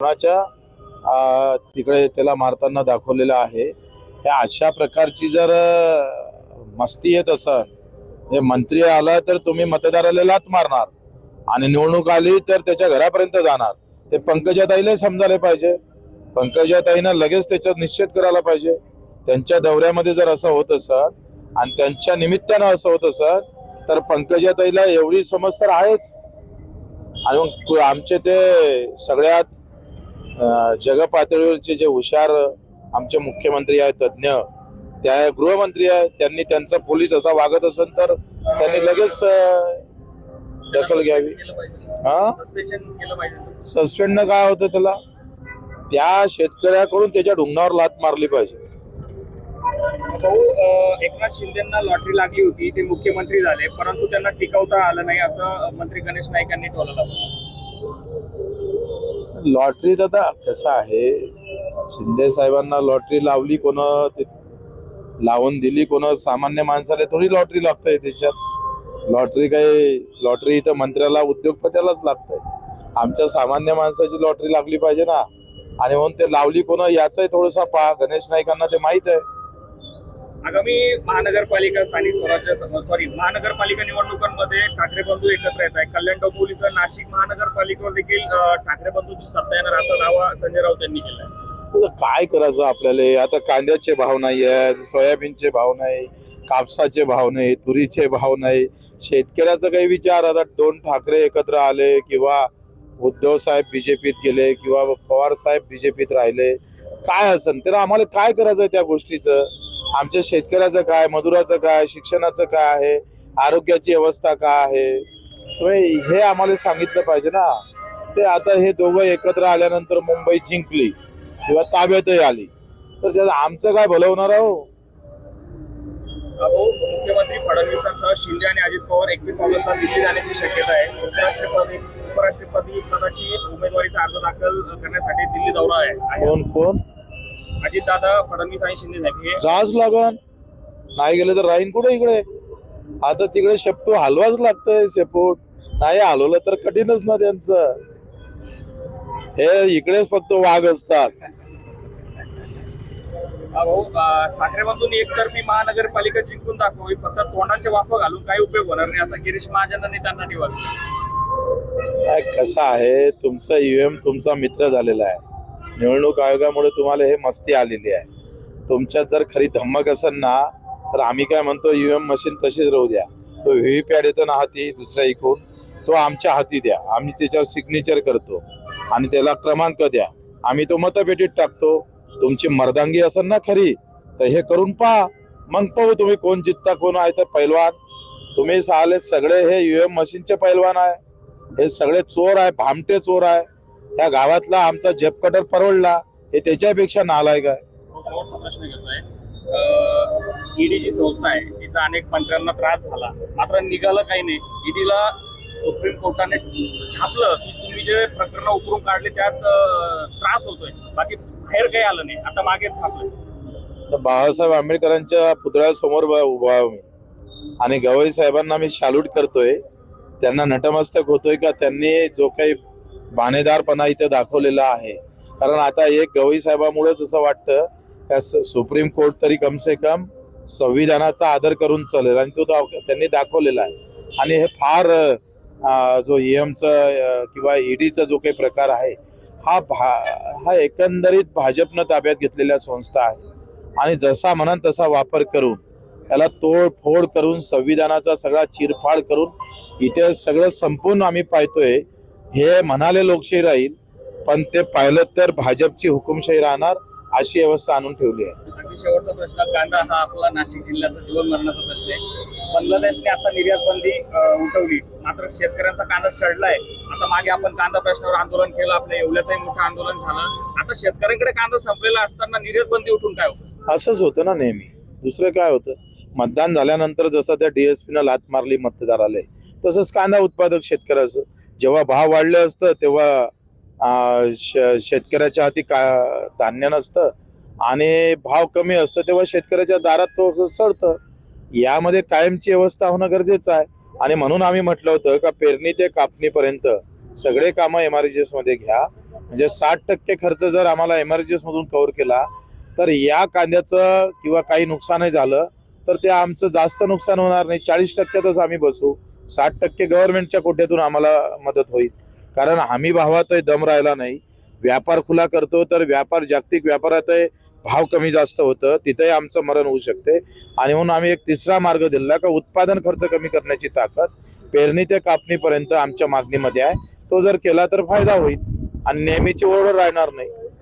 कोणाच्या तिकडे त्याला मारताना दाखवलेलं आहे. हे अशा प्रकारची जर मस्ती येत असन हे मंत्री आला तर तुम्ही मतदाराला लात मारणार आणि निवडणूक आली तर त्याच्या घरापर्यंत जाणार. ते पंकजाताईला समजायला पाहिजे. पंकजाताईनं लगेच त्याच्यात निश्चित करायला पाहिजे. त्यांच्या दौऱ्यामध्ये जर असं होत असत आणि त्यांच्या निमित्तानं असं होत असत तर पंकजाताईला एवढी समज तर आहेच. आणि मग आमचे ते सगळ्यात जगपातळीवरचे जे हुशार आमचे मुख्यमंत्री आहेत तज्ज्ञ त्या गृहमंत्री आहेत त्यांनी त्यांचा पोलीस असा वागत असेल तर त्यांनी लगेच दखल घ्यावी. हा? सस्पेंड काय होतं त्याला? त्या शेतकऱ्याकडून त्याच्या ढुंगणावर लात मारली पाहिजे. भाऊ एकनाथ शिंदेना लॉटरी लागली होती ते मुख्यमंत्री झाले परंतु त्यांना टिकवता आलं नाही असं मंत्री गणेश नाईक यांनी टोललं लॉटरीत आता कसं आहे? शिंदे साहेबांना लॉटरी लावली कोण लावून दिली कोण सामान्य माणसाला थोडी लॉटरी लागतंय देशात? लॉटरी काही लॉटरी इथं मंत्र्याला उद्योगपत्यालाच लागतंय आमच्या सामान्य माणसाची लॉटरी लागली पाहिजे ना. आणि म्हणून ते लावली कोण याचाही थोडासा पहा. गणेश नाईकांना ते माहीत आहे. आगामी महानगरपालिका स्थानिक स्वराज्य सॉरी महानगरपालिका निवडणुकांमध्ये ठाकरे बंधू एकत्र येत आहे कल्याण डोंबिवलीसह नाशिक महानगरपालिकेवर देखील ठाकरे बंधूंची सत्ता येणार असा दावा संजय राऊत यांनी केला काय करायचं आपल्याला? आता कांद्याचे भाव नाही आहेत सोयाबीनचे भाव नाही कापसाचे भाव नाही तुरीचे भाव नाही. शेतकऱ्याचा काही विचार आता दोन ठाकरे एकत्र आले किंवा उद्धव साहेब बीजेपीत गेले किंवा पवार साहेब बीजेपीत राहिले काय असन तर आम्हाला काय करायचं त्या गोष्टीचं? आमच्या शेतकऱ्याचं काय मजुराचं काय शिक्षणाचं काय आहे आरोग्याची अवस्था काय आहे? हे आम्हाला सांगितलं पाहिजे ना. ते आता हे दोघं एकत्र आल्यानंतर मुंबई जिंकली किंवा ताब्यातही आली. तर त्याचं आमचं काय भलवणार आहो? मुख्यमंत्री फडणवीसांसह शिंदे आणि अजित पवार एकवीस ऑगस्टला दिल्ली जाण्याची शक्यता आहे. उपराष्ट्रपती उपराष्ट्रपती पदाची उमेदवारीचा अर्ज दाखल करण्यासाठी दिल्ली दौरा आहे आहे. कोण कोण? अजितदादा फडणवीस आणि शिंदे साहेब हे जाच लागन. नाही गेलं तर राहीन कुठे इकडे? आता तिकडे शेपटू हलवाच लागतंय शेपूट. नाही हलवलं तर कठीणच ना त्यांचं. हे इकडेच फक्त वाघ असतात. हा भाऊ ठाकरे बंधूंनी एकतर्फी महानगरपालिका जिंकून दाखवावी फक्त तोंडाचे वाफा घालून काही उपयोग होणार नाही असा गिरीश महाजनांनी त्यांना दिवस काय कसं आहे? तुमचा ईव्हीएम तुमचा मित्र झालेला आहे. निवडणूक आयोगामुळे तुम्हाला हे मस्ती आलेली आहे. तुमच्यात जर खरी धम्मक असेल ना तर आम्ही काय म्हणतो ईव्हीएम मशीन तशीच राहू द्या. तो व्हीव्हीपॅड येतो ना हाती दुसऱ्या इकून तो आमच्या हाती द्या. आम्ही त्याच्यावर सिग्नेचर करतो. आणि त्याला क्रमांक द्या. आम्ही तो मतपेटीत टाकतो. तुमची मर्दांगी असेल ना खरी तर हे करून पहा. मग पाहू तुम्ही कोण जितता कोण आहे तर पैलवान. तुम्ही साले सगळे हे ईव्हीएम मशीनचे पैलवान आहे. हे सगळे चोर आहे भामटे चोर आहे. त्या गावातला आमचा जेप कटर परवडला हे त्याच्यापेक्षा नालायक आहे. प्रश्न घेतोय. ईडीची संस्था आहे तिचा अनेक मंत्र्यांना त्रास झाला. मात्र निघालं काही नाही. ईडीला सुप्रीम कोर्टाने छापलं की तुम्ही जे प्रकरण उकरून काढले त्यात त्रास होतोय. बाकी बाहेर काही आलं नाही. आता मागेच छापलं. तर बाबासाहेब आंबेडकरांच्या पुतळ्यासमोर ब- उभा आहे मी. आणि गवई साहेबांना मी सॅल्यूट करतोय. त्यांना नटमस्तक होतोय का? त्यांनी जो काही बाणेदारपणा इथे दाखवलेला आहे. कारण आता एक गवई साहेबामुळेच असं वाटतं का स- सुप्रीम कोर्ट तरी कम से कम संविधानाचा आदर करून चालेल. आणि तो दाव- त्यांनी दाखवलेला आहे. आणि हे फार जो ईएमचं किंवा ईडीचा जो काही प्रकार आहे हा भा हा एकंदरीत भाजपनं ताब्यात घेतलेल्या संस्था आहे. आणि जसा म्हणाल तसा वापर करून त्याला तोडफोड करून संविधानाचा सगळा चिरफाड करून इथे सगळं संपूर्ण आम्ही पाहतोय हे म्हणाले लोकशाही राहील पण ते पाहिलं तर भाजपची हुकुमशाही राहणार अशी व्यवस्था आणून ठेवली आहे. आणि शेवटचा प्रश्न कांदा हा आपला नाशिक जिल्ह्याचा जीवन मरणाचा प्रश्न आहे. बांगलादेशने आता निर्यात बंदी उठवली. मात्र शेतकऱ्यांचा कांदा सडलाय. आता मागे आपण कांदा प्रश्नावर आंदोलन केलं आपल्या एवढ्यातही मोठं आंदोलन झालं. आता शेतकऱ्यांकडे कांदा संपलेला असताना निर्यात बंदी उठून काय होतं? असंच होतं ना नेहमी. दुसरं काय होतं? मतदान झाल्यानंतर जसं त्या डीएसपीनं लात मारली मतदाराला तसंच कांदा उत्पादक शेतकऱ्याचं. जेव्हा भाव वाढले असतं तेव्हा शेतकऱ्याच्या हाती का धान्य नसतं आणि भाव कमी असतं तेव्हा शेतकऱ्याच्या दारात तो सडतं. यामध्ये कायमची व्यवस्था होणं गरजेचं आहे. आणि म्हणून आम्ही म्हटलं होतं का पेरणी ते कापणीपर्यंत सगळे कामं एममध्ये घ्या. म्हणजे साठ टक्के खर्च जर आम्हाला एमर्जन्सी मधून कव्हर केला तर या कांद्याचं किंवा काही नुकसानही झालं तर ते आमचं जास्त नुकसान होणार नाही. चाळीस टक्क्यातच आम्ही बसू. साठ टक्के गव्हर्नमेंटच्या कोट्यातून आम्हाला मदत होईल. कारण हमी भावात दम राहिला नाही. व्यापार खुला करतो तर व्यापार जागतिक व्यापारात भाव कमी जास्त होतं. तिथेही आमचं मरण होऊ शकते. आणि म्हणून आम्ही एक तिसरा मार्ग दिला का उत्पादन खर्च कमी करण्याची ताकद पेरणी ते कापणीपर्यंत आमच्या मागणीमध्ये आहे. तो जर केला तर फायदा होईल. आणि नेहमीची ओरड राहणार नाही.